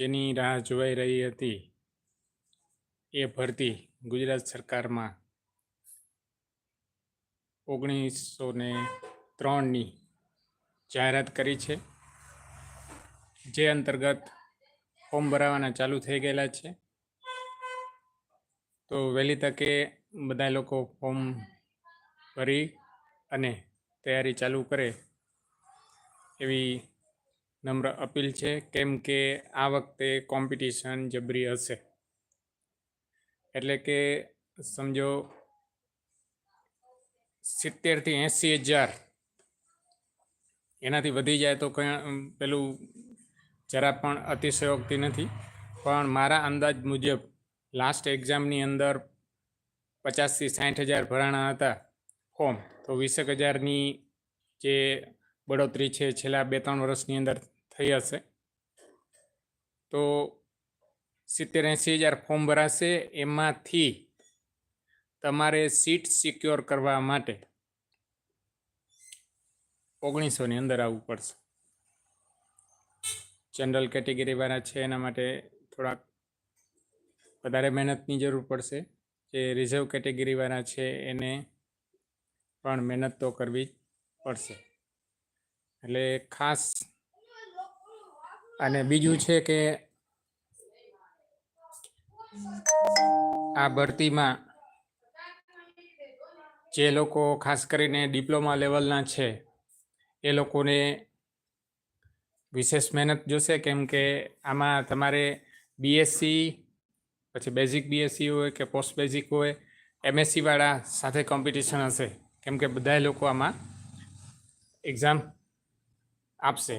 જેની રાહ જોવાઈ રહી હતી એ ભરતી ગુજરાત સરકારમાં ઓગણીસો ને ત્રણની જાહેરાત કરી છે, જે અંતર્ગત ફોર્મ ભરાવાના ચાલુ થઈ ગયેલા છે. તો વહેલી તકે બધા લોકો ફોર્મ ભરી અને તૈયારી ચાલુ કરે એવી નમ્ર અપીલ છે, કેમ કે આ વખતે કોમ્પિટિશન જબરી હશે. એટલે કે સમજો, સિત્તેરથી એંસી હજાર એનાથી વધી જાય તો કંઈ પેલું જરા પણ અતિશયોક્તિ નથી. પણ મારા અંદાજ મુજબ લાસ્ટ એક્ઝામની અંદર પચાસથી સાઠ હજાર ભરાણા હતા ફોર્મ તો વીસેક હજારની જે બઢોતરી છે, છેલ્લા બે ત્રણ વર્ષની અંદર થઈ હશે. તો સિત્તેર એંસી હજાર ફોર્મ ભરાશે. એમાંથી તમારે સીટ સિક્યોર કરવા માટે ઓગણીસોની અંદર આવવું પડશે. જનરલ કેટેગરીવાળા છે, એના માટે થોડાક વધારે મહેનતની જરૂર પડશે. જે રિઝર્વ કેટેગરીવાળા છે, એને પણ મહેનત તો કરવી જ પડશે. એટલે ખાસ અને બીજું છે કે આ ભરતીમાં જે લોકો ખાસ કરીને ડિપ્લોમા લેવલના છે, એ લોકોને વિશેષ મહેનત જોશે, કેમ કે આમાં તમારે બીએસસી પછી બેઝિક બીએસસી હોય કે પોસ્ટ બેઝિક હોય એમએસસીવાળા સાથે કોમ્પિટિશન હશે. કેમ કે બધા લોકો આમાં એક્ઝામ આપશે.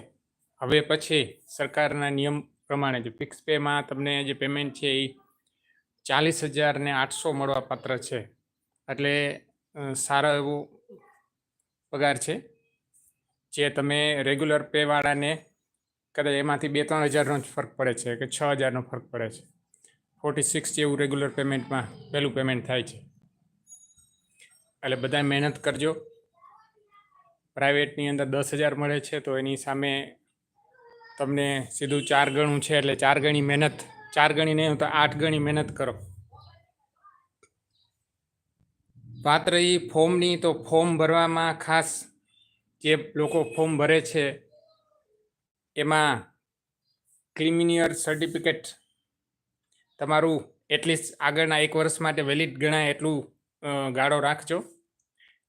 હવે પછી સરકારના નિયમ પ્રમાણે જે ફિક્સ પેમાં તમને જે પેમેન્ટ છે એ ચાલીસ હજાર ને આઠસો મળવાપાત્ર છે. એટલે સારો એવો પગાર છે. જે તમે રેગ્યુલર પેવાળાને કદાચ એમાંથી બે ત્રણ હજારનો જ ફરક પડે છે કે છ હજારનો ફરક પડે છે. ફોર્ટી સિક્સ જેવું રેગ્યુલર પેમેન્ટમાં પહેલું પેમેન્ટ થાય છે. એટલે બધા મહેનત કરજો. પ્રાઇવેટની અંદર દસ હજાર મળે છે તો એની સામે તમને સીધું ચાર ગણું છે એટલે ચાર ગણી મહેનત, ચાર ગણી નહીં તો આઠ ગણી મહેનત કરો. વાત રહી ફોર્મની, તો ફોર્મ ભરવામાં ખાસ જે લોકો ફોર્મ ભરે છે, એમાં ક્રિમિનિયર સર્ટિફિકેટ તમારું એટલીસ્ટ આગળના એક વર્ષ માટે વેલિડ ગણાય એટલું ગાળો રાખજો.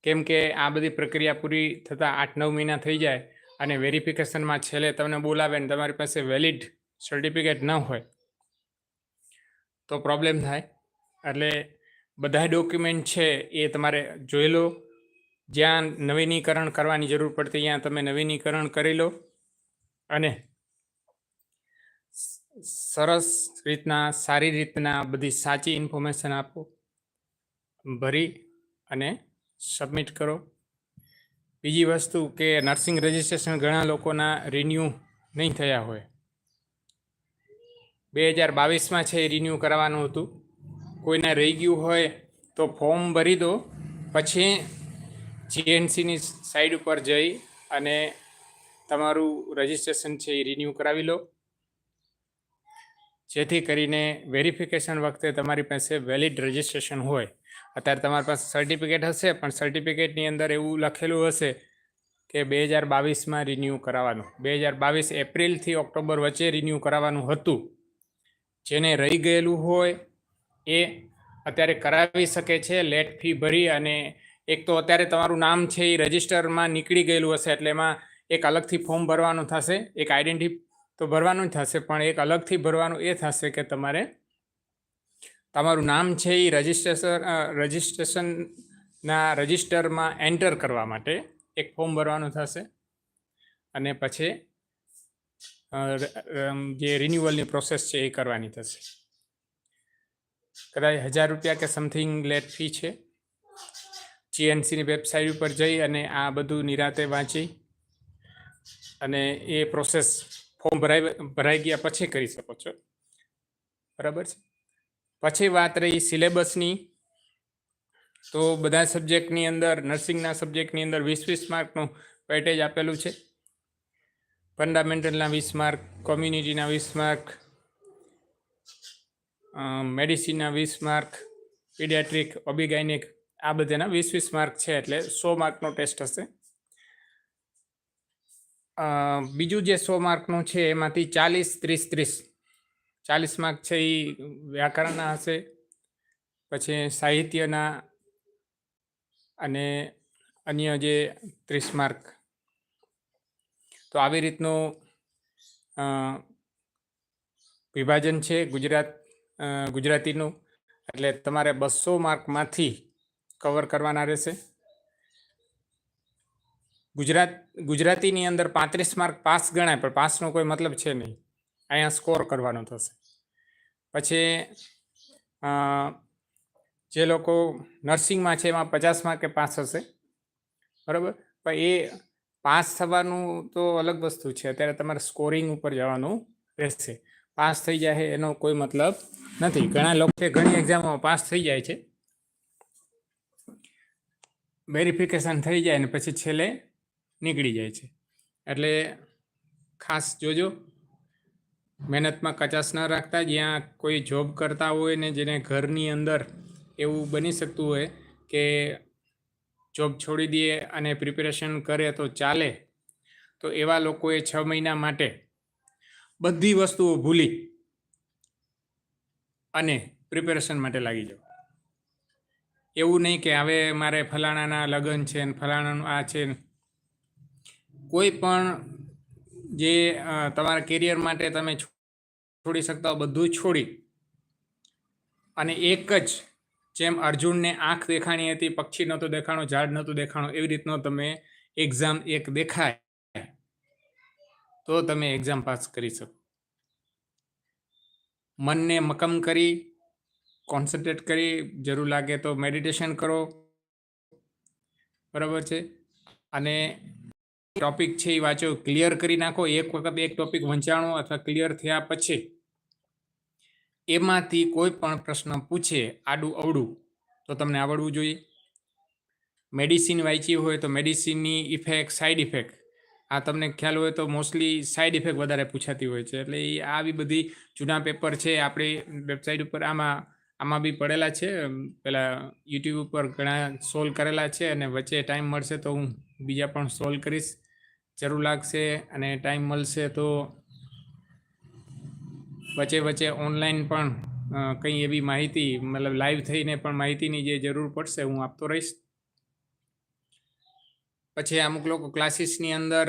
કેમ કે આ બધી પ્રક્રિયા પૂરી થતાં આઠ નવ મહિના થઈ જાય અને વેરિફિકેશનમાં છેલ્લે તમને બોલાવે ને તમારી પાસે વેલિડ સર્ટિફિકેટ ન હોય, તો પ્રોબ્લેમ થાય. એટલે બધા ડોક્યુમેન્ટ છે એ તમારે જોઈ લો. જ્યાં નવીનીકરણ કરવાની જરૂર પડતી, ત્યાં તમે નવીનીકરણ કરી લો. અને સરસ રીતના, સારી રીતના બધી સાચી ઇન્ફોર્મેશન આપો. ભરી અને સબમિટ કરો. બીજી વસ્તુ કે નર્સિંગ રજિસ્ટ્રેશન ઘણા લોકોના રિન્યૂ નહીં થયા હોય. બે હજાર બાવીસમાં છે એ રિન્યૂ કરાવવાનું હતું. કોઈને રહી ગયું હોય તો ફોર્મ ભરી દો. પછી જીએનસીની સાઈડ ઉપર જઈ અને તમારું રજિસ્ટ્રેશન છે એ રિન્યૂ કરાવી લો. જેથી કરીને વેરિફિકેશન વખતે તમારી પાસે વેલિડ રજિસ્ટ્રેશન હોય. અત્યારે તમારી પાસે સર્ટિફિકેટ હશે, પણ સર્ટિફિકેટની અંદર એવું લખેલું હશે કે બે હજાર બાવીસમાં રિન્યૂ કરાવવાનું. બે હજાર બાવીસ એપ્રિલથી ઓક્ટોબર વચ્ચે રિન્યૂ કરાવવાનું હતું. જેને રહી ગયેલું હોય એ અત્યારે કરાવી શકે છે, લેટ ફી ભરી અને એક તો અત્યારે તમારું નામ છે એ રજિસ્ટરમાં નીકળી ગયેલું હશે, એટલે એમાં એક અલગથી ફોર્મ ભરવાનું થશે, એક આઈડેન્ટિટી તો ભરવાનું થશે. પણ એક અલગથી ભરવાનું એ થશે કે તમારે તમારું નામ છે એ રજિસ્ટ્રેશન રજિસ્ટ્રેશનના રજિસ્ટરમાં એન્ટર કરવા માટે એક ફોર્મ ભરવાનું થશે. અને પછી જે રિન્યુઅલની પ્રોસેસ છે એ કરવાની થશે. કદાચ હજાર રૂપિયા કે સમથિંગ લેટ ફી છે. જીએનસીની વેબસાઇટ ઉપર જઈ અને આ બધું નિરાતે વાંચી અને એ પ્રોસેસ ફોર્મ ભરાઈ ભરાઈ ગયા પછી કરી શકો છો. બરાબર છે? પછી વાત રહી સિલેબસની. તો બધા સબ્જેક્ટની અંદર, નર્સિંગના સબ્જેક્ટની અંદર વીસ વીસ માર્કનું પેટેજ આપેલું છે. ફંડામેન્ટલના વીસ માર્ક, કોમ્યુનિટીના વીસ માર્ક મેડિસિનના વીસ માર્ક, પીડિયાટ્રિક ઓબીગાઇનિક આ બધાના વીસ વીસ માર્ક છે એટલે સો માર્કનો ટેસ્ટ હશે. બીજું જે સો માર્કનું છે એમાંથી ચાલીસ, ત્રીસ ત્રીસ. ચાલીસ માર્ક છે એ વ્યાકરણના હશે, પછી સાહિત્યના અને અન્ય જે ત્રીસ માર્ક. તો આવી રીતનું વિભાજન છે ગુજરાત ગુજરાતીનું. એટલે તમારે બસો માર્કમાંથી કવર કરવાના રહેશે. ગુજરાત, ગુજરાતીની અંદર પાંત્રીસ માર્ક પાસ ગણાય, પણ પાસનો કોઈ મતલબ છે નહીં. અહીંયા સ્કોર કરવાનો થશે. પછી જે લોકો નર્સિંગમાં છે એમાં પચાસ માર્કે પાસ હશે. બરાબર? પણ એ પાસ થવાનું તો અલગ વસ્તુ છે. અત્યારે તમારે સ્કોરિંગ ઉપર જવાનું રહેશે. પાસ થઈ જાય એનો કોઈ મતલબ નથી. ઘણા લોકો ઘણી એક્ઝામોમાં પાસ થઈ જાય છે. વેરિફિકેશન થઈ જાય ને પછી છેલ્લે નીકળી જાય છે. એટલે ખાસ જોજો, મહેનતમાં કચાશ ન રાખતા, જ્યાં કોઈ જોબ કરતા હોય ને જેને ઘરની અંદર એવું બની શકતું હોય કે જોબ છોડી દઈએ અને પ્રિપેરેશન કરે તો ચાલે, તો એવા લોકોએ છ મહિના માટે બધી વસ્તુઓ ભૂલી અને પ્રિપેરેશન માટે લાગી જાઓ એવું નહીં કે હવે મારે ફલાણાના લગ્ન છે ને ફલાણાનું આ છે ને કોઈ પણ જે તમારા કેરિયર માટે તમે છોડી શકતા હો, બધું છોડી. અને એક જ જેમ અર્જુનને આંખ દેખાણી હતી, પક્ષી નહોતું દેખાણો, ઝાડ નહોતું દેખાણો, એવી રીતનો તમે એક્ઝામ એક દેખાય. તો તમે એક્ઝામ પાસ કરી શકો. મનને મકમ કરી કોન્સન્ટ્રેટ કરી, જરૂર લાગે તો મેડિટેશન કરો. બરાબર છે? અને ટોપિક છે એ વાંચો ક્લિયર કરી નાખો. એક વખત એક ટોપિક વંચાણો અથવા ક્લિયર થયા પછી એમાંથી કોઈ પણ પ્રશ્ન પૂછે આડું અવડું, તો તમને આવડવું જોઈએ. મેડિસિન વાંચી હોય તો મેડિસિનની ઇફેક્ટ સાઈડ ઇફેક્ટ આ તમને ખ્યાલ હોય તો મોસ્ટલી સાઈડ ઇફેક્ટ વધારે પૂછાતી હોય છે. એટલે એ આવી બધી જૂના પેપર છે, આપણી વેબસાઇટ ઉપર આમાં આમાં બી પડેલા છે. પેલા યુટ્યુબ ઉપર ઘણા સોલ્વ કરેલા છે અને વચ્ચે ટાઈમ મળશે તો હું બીજા પણ સોલ્વ કરીશ. જરૂર લાગશે અને ટાઈમ મળશે તો વચ્ચે વચ્ચે ઓનલાઈન પણ કંઈ એવી માહિતી, મતલબ લાઈવ થઈને પણ માહિતીની જે જરૂર પડશે હું આપતો રહીશ. પછી અમુક લોકો ક્લાસીસની અંદર,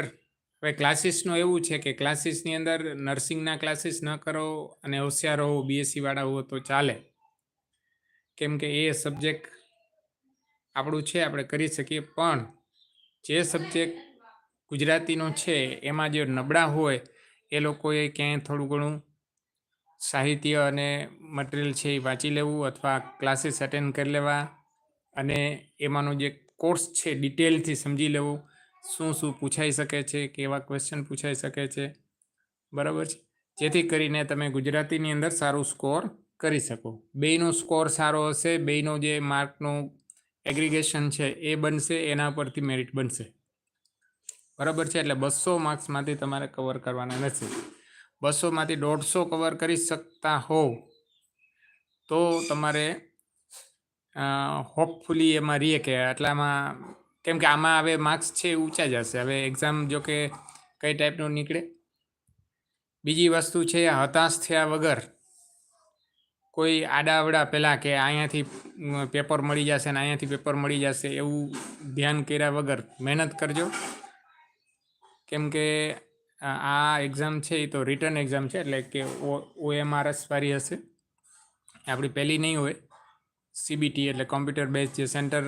હવે ક્લાસીસનું એવું છે કે ક્લાસીસની અંદર નર્સિંગના ક્લાસીસ ન કરો અને હોશિયાર હો બીએસસીવાળા હો તો ચાલે. કેમ કે એ સબ્જેક્ટ આપણું છે, આપણે કરી શકીએ, પણ જે સબ્જેક્ટ ગુજરાતીનો છે, એમાં જે નબળા હોય, એ લોકોએ ક્યાંય થોડું ઘણું સાહિત્ય અને મટીરિયલ છે એ વાંચી લેવું અથવા ક્લાસીસ અટેન્ડ કરી લેવા અને એમાંનો જે કોર્સ છે ડિટેલથી સમજી લેવું. શું શું પૂછાઈ શકે છે, કેવા ક્વેશ્ચન પૂછાઈ શકે છે, બરાબર છે? જેથી કરીને તમે ગુજરાતીની અંદર સારું સ્કોર કરી શકો. બેયનો સ્કોર સારો હશે બેયનો જે માર્કનું એગ્રીગેશન છે, એ બનશે, એના પરથી મેરિટ બનશે. બરાબર છે? એટલે બસો માર્ક્સમાંથી તમારે કવર કરવાના નથી. બસોમાંથી દોઢસો કવર કરી શકતા હોવ તો તમારે હોપફુલી એમાં રહીએ કે આટલામાં કેમ કે આમાં હવે માર્ક્સ છે ઊંચા જ હશે. હવે એક્ઝામ જો કે કઈ ટાઈપનું નીકળે? બીજી વસ્તુ છે, હતાશ થયા વગર કોઈ આડાવડા પહેલાં કે અહીંયાથી પેપર મળી જશે ને અહીંયાથી પેપર મળી જશે એવું ધ્યાન કર્યા વગર મહેનત કરજો. કેમ કે આ એક્ઝામ છે એ તો રિટર્ન એક્ઝામ છે, એટલે કે ઓએમઆરએસ વાળી હશે. આપણી પહેલી નહીં હોય સીબીટી એટલે કોમ્પ્યુટર બેઝ જે સેન્ટર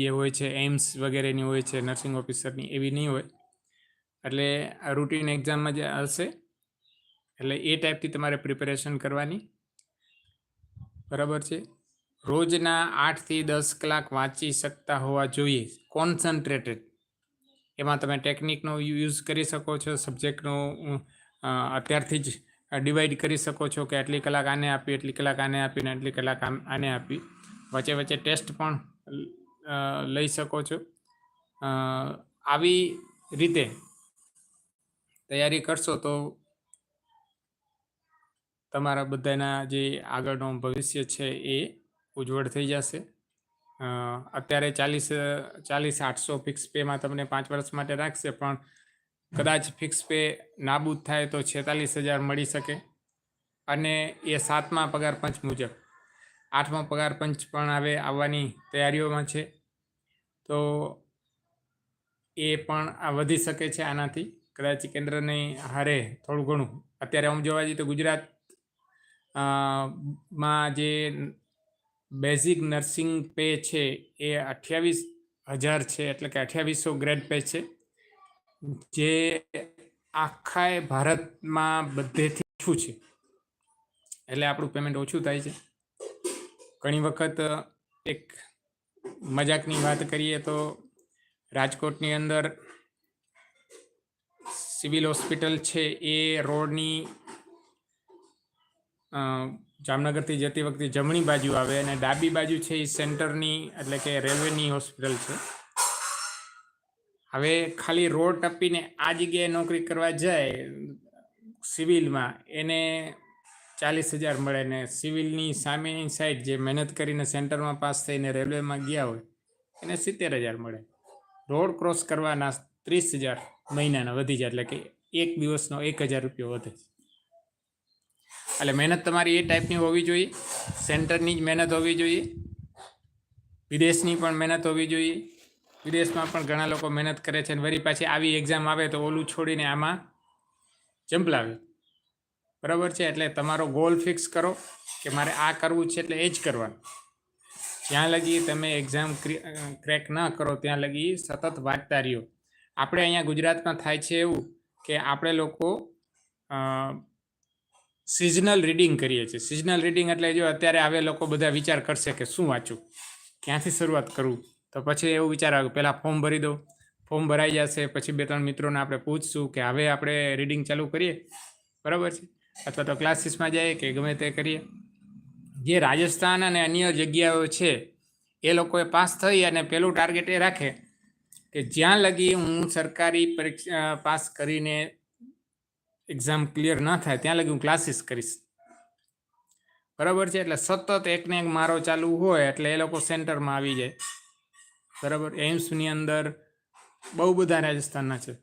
જે હોય છે, એમ્સ વગેરેની હોય છે નર્સિંગ ઓફિસરની એવી નહીં હોય. એટલે આ રૂટીન એક્ઝામમાં જે હશે, એટલે એ ટાઈપથી તમારે પ્રિપેરેશન કરવાની. બરાબર છે? રોજના આઠથી દસ કલાક વાંચી શકતા હોવા જોઈએ. કોન્સન્ટ્રેટેડ એમાં તમે ટેકનિકનો યુઝ કરી શકો છો સબ્જેક્ટનો અત્યારથી જ ડિવાઈડ કરી શકો છો કે આટલી કલાક આને આપી એટલી કલાક આને આપી ને એટલી કલાક આને આપી. વચ્ચે વચ્ચે ટેસ્ટ પણ લઈ શકો છો. આવી રીતે તૈયારી કરશો તો તમારા બધાના જે આગળનું ભવિષ્ય છે એ ઉજ્જવળ થઈ જશે. અત્યારે ચાલીસ ચાલીસ આઠસો ફિક્સ પેમાં તમને પાંચ વર્ષ માટે રાખશે, પણ કદાચ ફિક્સ પે નાબૂદ થાય તો છેતાલીસ હજાર મળી શકે. અને એ સાતમા પગાર પંચ મુજબ, આઠમા પગાર પંચ પણ હવે આવવાની તૈયારીઓમાં છે. તો એ પણ આ વધી શકે છે આનાથી. કદાચ કેન્દ્રની હારે થોડું ઘણું. અત્યારે આમ જોવા જઈએ તો ગુજરાતમાં જે બેઝિક નર્સિંગ પે છે એ અઠ્યાવીસ હજાર છે, એટલે કે અઠ્યાવીસો ગ્રેડ પે છે. જે આખા ભારતમાં બધેથી ઓછું છે. એટલે આપણું પેમેન્ટ ઓછું થાય છે. ઘણી વખત એક મજાકની વાત કરીએ તો રાજકોટની અંદર સિવિલ હોસ્પિટલ છે એ રોડની જામનગરથી જતી વખતે જમણી બાજુ આવે અને ડાબી બાજુ છે એ સેન્ટરની, એટલે કે રેલવેની હોસ્પિટલ છે. હવે ખાલી રોડ ટપીને આ જગ્યાએ નોકરી કરવા જાય, સિવિલમાં, એને ચાલીસ હજાર મળે ને સિવિલની સામેની સાઈડ જે મહેનત કરીને સેન્ટરમાં પાસ થઈને રેલવેમાં ગયા હોય, એને સિત્તેર હજાર મળે. રોડ ક્રોસ કરવાના ત્રીસ હજાર મહિનાના વધી જાય, એટલે કે એક દિવસનો એક હજાર રૂપિયો વધે એટલે મહેનત તમારી એ ટાઈપની હોવી જોઈએ. સેન્ટરની જ મહેનત હોવી જોઈએ. વિદેશની પણ મહેનત હોવી જોઈએ. વિદેશમાં પણ ઘણા લોકો મહેનત કરે છે અને વરી પાછી આવી એક્ઝામ આવે તો ઓલું છોડીને આમાં જંપલાવે બરાબર છે? એટલે તમારો ગોલ ફિક્સ કરો કે મારે આ કરવું છે એટલે એ જ કરવાનું. જ્યાં લગી તમે એક્ઝામ ક્રેક ન કરો, ત્યાં લગી સતત વાંચતા રહ્યો. આપણે અહીંયા ગુજરાતમાં થાય છે એવું કે આપણે લોકો સિઝનલ રીડિંગ કરીએ છીએ. સિઝનલ રીડિંગ એટલે જો અત્યારે આવે લોકો બધા વિચાર કરશે કે શું વાંચું? ક્યાંથી શરૂઆત કરું? તો પછી એવું વિચાર આવે પહેલાં ફોર્મ ભરી દો ફોર્મ ભરાઈ જશે, પછી બે ત્રણ મિત્રોને આપણે પૂછશું કે હવે આપણે રીડિંગ ચાલુ કરીએ. બરાબર છે? અથવા તો ક્લાસીસમાં જઈએ કે ગમે તે કરીએ. જે રાજસ્થાન અને અન્ય જગ્યાઓ છે, એ લોકોએ પાસ થઈ અને પેલું ટાર્ગેટ એ રાખે કે જ્યાં લગી હું સરકારી પરીક્ષા પાસ કરીને એક્ઝામ ક્લિયર ના થાય, ત્યાં લગી હું ક્લાસીસ કરીશ. બરાબર છે? એટલે સતત એકને એક મારો ચાલુ હોય, એટલે એ લોકો સેન્ટરમાં આવી જાય. બરાબર? એમ્સની અંદર બહુ બધા રાજસ્થાનના છે.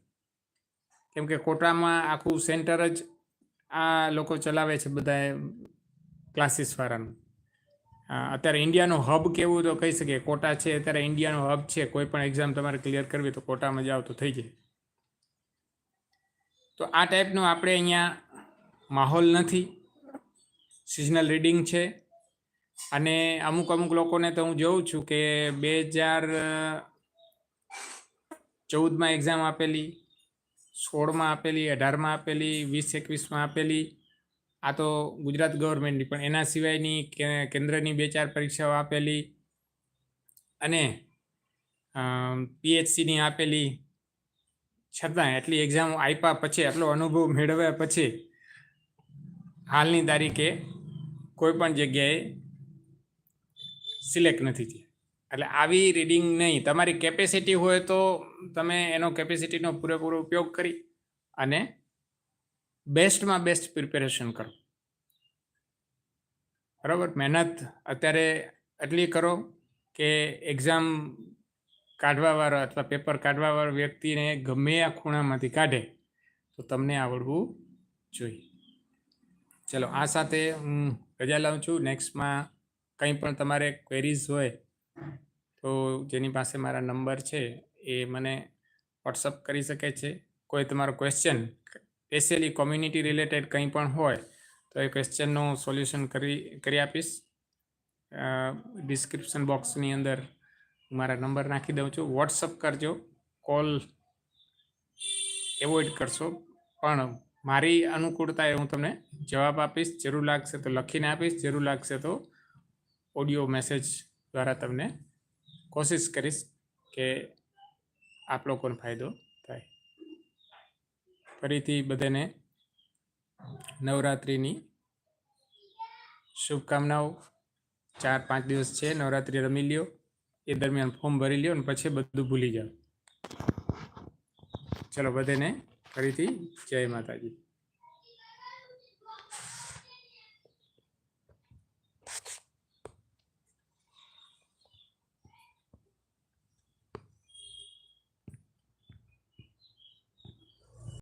કેમ કે કોટામાં આખું સેન્ટર જ આ લોકો ચલાવે છે બધા ક્લાસીસવાળાનું અત્યારે ઇન્ડિયાનો હબ કેવું તો કહી શકીએ, કોટા છે, અત્યારે ઇન્ડિયાનો હબ છે. કોઈ પણ એક્ઝામ તમારે ક્લિયર કરવી તો કોટામાં જાઓ તો થઈ જાય. તો આ ટાઈપનો આપણે અહીંયા માહોલ નથી. સિઝનલ રીડિંગ છે. અને અમુક અમુક લોકોને તો હું જોઉં છું કે બે હજાર ચૌદમાં એક્ઝામ આપેલી, સોળમાં આપેલી, અઢારમાં આપેલી, વીસ એકવીસમાં આપેલી. આ તો ગુજરાત ગવર્મેન્ટની પણ એના સિવાયની કેન્દ્રની બે ચાર પરીક્ષાઓ આપેલી. અને પીએચસીની આપેલી. છતાં એટલી એક્ઝામ આપ્યા પછી આટલો અનુભવ મેળવ્યા પછી, હાલની તારીખે કોઈ પણ જગ્યાએ સિલેક્ટ નથી થયા. એટલે આવી રીડિંગ નહીં. તમારી કેપેસિટી હોય તો તમે એનો કેપેસિટીનો પૂરેપૂરો ઉપયોગ કરી અને બેસ્ટમાં બેસ્ટ પ્રિપેરેશન કરો. બરાબર? મહેનત અત્યારે એટલી કરો કે એક્ઝામ કાઢવાવાળો અથવા પેપર કાઢવાવાળો વ્યક્તિને ગમે આ ખૂણામાંથી કાઢે, તો તમને આવડવું જોઈએ. ચલો, આ સાથે હું રજા લઉં છું. નેક્સ્ટમાં કંઈ પણ તમારે ક્વેરીઝ હોય, તો જેની પાસે મારા નંબર છે, એ મને વોટ્સઅપ કરી શકે છે. કોઈ તમારો ક્વેશ્ચન સ્પેશિયલી કોમ્યુનિટી રિલેટેડ કંઈ પણ હોય, તો એ ક્વેશ્ચનનું સોલ્યુશન કરી કરી આપીશ. ડિસ્ક્રિપ્શન બોક્સની અંદર મારા નંબર નાખી દઉં છું. વોટ્સઅપ કરજો. કોલ એવોઇડ કરશો. પણ મારી અનુકૂળતાએ હું તમને જવાબ આપીશ. જરૂર લાગશે તો લખીને આપીશ. જરૂર લાગશે તો ઓડિયો મેસેજ દ્વારા તમને કોશિશ કરીશ કે આપ લોકોને ફાયદો થાય. ફરીથી બધાને નવરાત્રિની શુભકામનાઓ. ચાર પાંચ દિવસ છે. નવરાત્રિ રમી લ્યો. એ દરમિયાન ફોર્મ ભરી લ્યો અને પછી બધું ભૂલી જાઓ. ચલો, બધાને ફરીથી જય માતાજી.